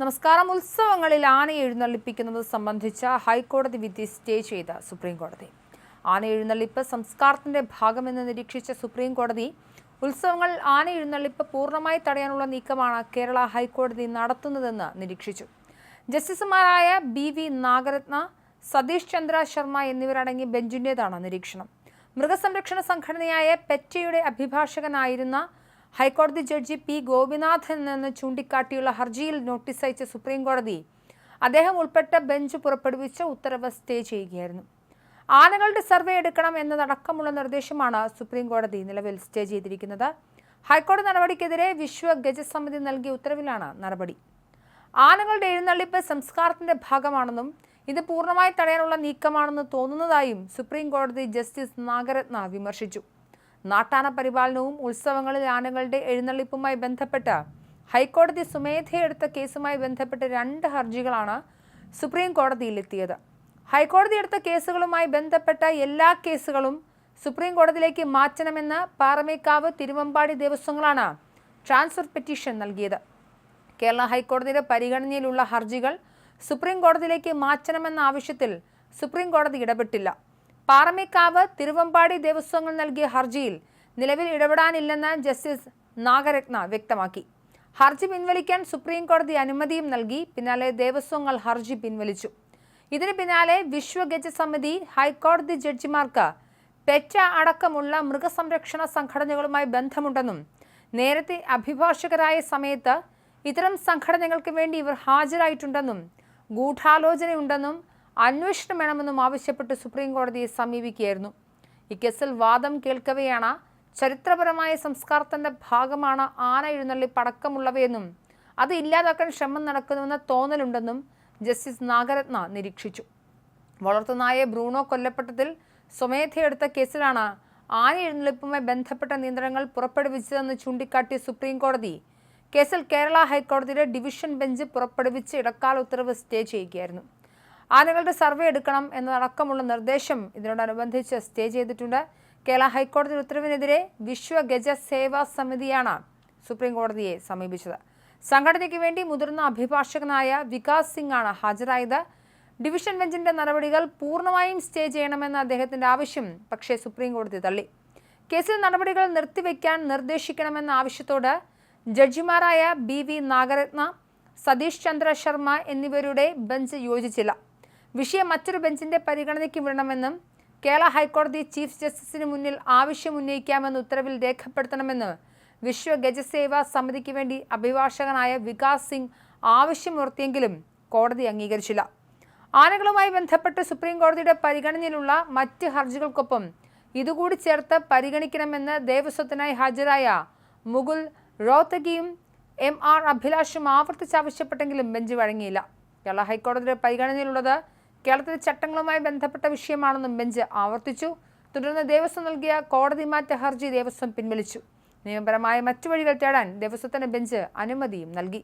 നമസ്കാരം. ഉത്സവങ്ങളിൽ ആന എഴുന്നള്ളിപ്പിക്കുന്നത് സംബന്ധിച്ച ഹൈക്കോടതി വിധി സ്റ്റേ ചെയ്ത സുപ്രീം കോടതി ആന എഴുന്നള്ളിപ്പ് സംസ്കാരത്തിന്റെ ഭാഗമെന്ന് നിരീക്ഷിച്ച സുപ്രീം കോടതി ഉത്സവങ്ങൾ ആന എഴുന്നള്ളിപ്പ് പൂർണമായി തടയാനുള്ള നീക്കമാണ് കേരള ഹൈക്കോടതി നടത്തുന്നതെന്ന് നിരീക്ഷിച്ചു. ജസ്റ്റിസുമാരായ ബി വി നാഗരത്ന സതീഷ് ചന്ദ്ര ശർമ്മ എന്നിവരടങ്ങിയ ബെഞ്ചിന്റേതാണ് നിരീക്ഷണം. മൃഗസംരക്ഷണ സംഘടനയായ പെറ്റയുടെ അഭിഭാഷകനായിരുന്ന ഹൈക്കോടതി ജഡ്ജി പി ഗോപിനാഥൻ എന്ന് ചൂണ്ടിക്കാട്ടിയുള്ള ഹർജിയിൽ നോട്ടീസ് അയച്ച സുപ്രീം കോടതി അദ്ദേഹം ഉൾപ്പെട്ട ബെഞ്ച് പുറപ്പെടുവിച്ച ഉത്തരവ് സ്റ്റേ ചെയ്യുകയായിരുന്നു. ആനകളുടെ സർവേ എടുക്കണം എന്നതടക്കമുള്ള നിർദ്ദേശമാണ് സുപ്രീം കോടതി നിലവിൽ സ്റ്റേ ചെയ്തിരിക്കുന്നത്. ഹൈക്കോടതി നടപടിക്കെതിരെ വിശ്വ ഗജസമിതി നൽകിയ ഉത്തരവിലാണ് നടപടി. ആനകളുടെ എഴുന്നള്ളിപ്പ് സംസ്കാരത്തിന്റെ ഭാഗമാണെന്നും ഇത് പൂർണമായി തടയാനുള്ള നീക്കമാണെന്ന് തോന്നുന്നതായും സുപ്രീം കോടതി ജസ്റ്റിസ് നാഗരത്ന വിമർശിച്ചു. നാട്ടാന പരിപാലനവും ഉത്സവങ്ങളിൽ ആനകളുടെ എഴുന്നള്ളിപ്പുമായി ബന്ധപ്പെട്ട് ഹൈക്കോടതി സ്വമേധയെടുത്ത കേസുമായി ബന്ധപ്പെട്ട് രണ്ട് ഹർജികളാണ് സുപ്രീം കോടതിയിലെത്തിയത്. ഹൈക്കോടതി എടുത്ത കേസുകളുമായി ബന്ധപ്പെട്ട എല്ലാ കേസുകളും സുപ്രീം കോടതിയിലേക്ക് മാറ്റണമെന്ന് പാറമേക്കാവ് തിരുവമ്പാടി ദേവസ്വങ്ങളാണ് ട്രാൻസ്ഫർ പെറ്റീഷൻ നൽകിയത്. കേരള ഹൈക്കോടതിയുടെ പരിഗണനയിലുള്ള ഹർജികൾ സുപ്രീം കോടതിയിലേക്ക് മാറ്റണമെന്ന ആവശ്യത്തിൽ സുപ്രീം കോടതി ഇടപെട്ടില്ല. പാറമേക്കാവ് തിരുവമ്പാടി ദേവസ്വങ്ങൾ നൽകിയ ഹർജിയിൽ നിലവിൽ ഇടപെടാനില്ലെന്ന് ജസ്റ്റിസ് നാഗരത്ന വ്യക്തമാക്കി. ഹർജി പിൻവലിക്കാൻ സുപ്രീം കോടതി അനുമതിയും നൽകി. പിന്നാലെ ദേവസ്വങ്ങൾ ഹർജി പിൻവലിച്ചു. ഇതിന് പിന്നാലെ വിശ്വഗജ സമിതി ഹൈക്കോടതി ജഡ്ജിമാർക്ക് പെറ്റ അടക്കമുള്ള മൃഗസംരക്ഷണ സംഘടനകളുമായി ബന്ധമുണ്ടെന്നും നേരത്തെ അഭിഭാഷകരായ സമയത്ത് ഇത്തരം സംഘടനകൾക്ക് വേണ്ടി ഇവർ ഹാജരായിട്ടുണ്ടെന്നും ഗൂഢാലോചനയുണ്ടെന്നും അന്വേഷണം വേണമെന്നും ആവശ്യപ്പെട്ട് സുപ്രീം കോടതിയെ സമീപിക്കുകയായിരുന്നു. ഇക്കേസിൽ വാദം കേൾക്കവെയാണ്. ചരിത്രപരമായ സംസ്കാരത്തിന്റെ ഭാഗമാണ് ആന എഴുന്നള്ളിപ്പ് അടക്കമുള്ളവയെന്നും അത് ഇല്ലാതാക്കാൻ ശ്രമം നടക്കുന്നുവെന്ന തോന്നലുണ്ടെന്നും ജസ്റ്റിസ് നാഗരത്ന നിരീക്ഷിച്ചു. വളർത്തുനായ ബ്രൂണോ കൊല്ലപ്പെട്ടതിൽ സ്വമേധയെടുത്ത കേസിലാണ് ആന എഴുന്നള്ളിപ്പുമായി ബന്ധപ്പെട്ട നിയന്ത്രണങ്ങൾ പുറപ്പെടുവിച്ചതെന്ന് ചൂണ്ടിക്കാട്ടിയ സുപ്രീം കോടതി കേസിൽ കേരള ഹൈക്കോടതിയുടെ ഡിവിഷൻ ബെഞ്ച് പുറപ്പെടുവിച്ച് ഇടക്കാല ഉത്തരവ് സ്റ്റേ ചെയ്യുകയായിരുന്നു. ആനകളുടെ സർവേ എടുക്കണം എന്നതടക്കമുള്ള നിർദ്ദേശം ഇതിനോടനുബന്ധിച്ച് സ്റ്റേ ചെയ്തിട്ടുണ്ട്. കേരള ഹൈക്കോടതി ഉത്തരവിനെതിരെ വിശ്വ ഗജ സേവാ സമിതിയാണ് സുപ്രീം കോടതിയെ സമീപിച്ചത്. സംഘടനയ്ക്ക് വേണ്ടി മുതിർന്ന അഭിഭാഷകനായ വികാസ് സിംഗ് ആണ് ഹാജരായത്. ഡിവിഷൻ ബെഞ്ചിന്റെ നടപടികൾ പൂർണമായും സ്റ്റേ ചെയ്യണമെന്ന അദ്ദേഹത്തിന്റെ ആവശ്യം പക്ഷേ സുപ്രീം കോടതി തള്ളി. കേസിൽ നടപടികൾ നിർത്തിവെക്കാൻ നിർദ്ദേശിക്കണമെന്ന ആവശ്യത്തോട് ജഡ്ജിമാരായ ബി വി നാഗരത്ന സതീഷ് ചന്ദ്ര ശർമ്മ എന്നിവരുടെ ബെഞ്ച് യോജിച്ചില്ല. വിഷയം മറ്റൊരു ബെഞ്ചിന്റെ പരിഗണനയ്ക്ക് വിടണമെന്നും കേരള ഹൈക്കോടതി ചീഫ് ജസ്റ്റിസിന് മുന്നിൽ ആവശ്യം ഉന്നയിക്കാമെന്ന് ഉത്തരവിൽ രേഖപ്പെടുത്തണമെന്ന് വിശ്വ ഗജസേവാ സമിതിക്ക് വേണ്ടി അഭിഭാഷകനായ വികാസ് സിംഗ് ആവശ്യമുയർത്തിയെങ്കിലും കോടതി അംഗീകരിച്ചില്ല. ആനകളുമായി ബന്ധപ്പെട്ട് സുപ്രീം കോടതിയുടെ പരിഗണനയിലുള്ള മറ്റ് ഹർജികൾക്കൊപ്പം ഇതുകൂടി ചേർത്ത് പരിഗണിക്കണമെന്ന് ദേവസ്വത്തിനായി ഹാജരായ മുകുൽ റോത്തഗിയും എം ആർ അഭിലാഷും ആവർത്തിച്ചാവശ്യപ്പെട്ടെങ്കിലും ബെഞ്ച് വഴങ്ങിയില്ല. കേരള ഹൈക്കോടതിയുടെ പരിഗണനയിലുള്ളത് കേരളത്തിലെ ചട്ടങ്ങളുമായി ബന്ധപ്പെട്ട വിഷയമാണെന്നും ബെഞ്ച് ആവർത്തിച്ചു. തുടർന്ന് ദേവസ്വം നൽകിയ കോടതി മാറ്റ ഹർജി ദേവസ്വം പിൻവലിച്ചു. നിയമപരമായ മറ്റു വഴികൾ തേടാൻ ദേവസ്വത്തിന് ബെഞ്ച് അനുമതിയും നൽകി.